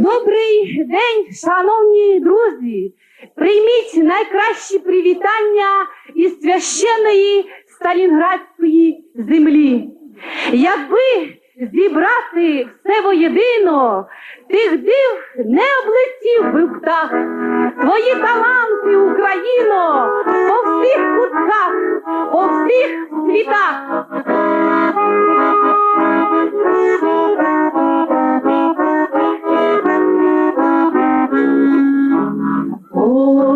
Добрий день, шановні друзі! Прийміть найкращі привітання із священної Сталінградської землі. Якби зібрати все воєдино, тих див не облетів би птах. Твої таланти, Україно, по всіх кутках, по всіх світах.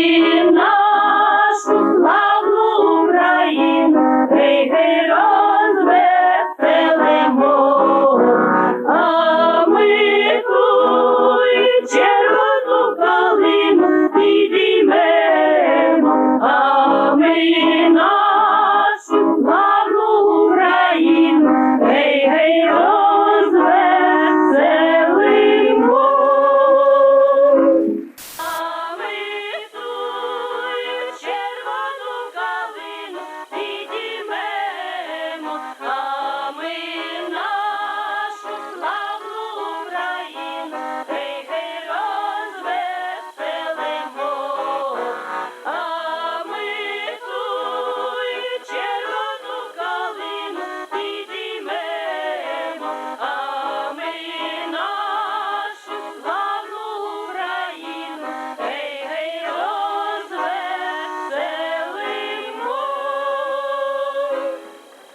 me.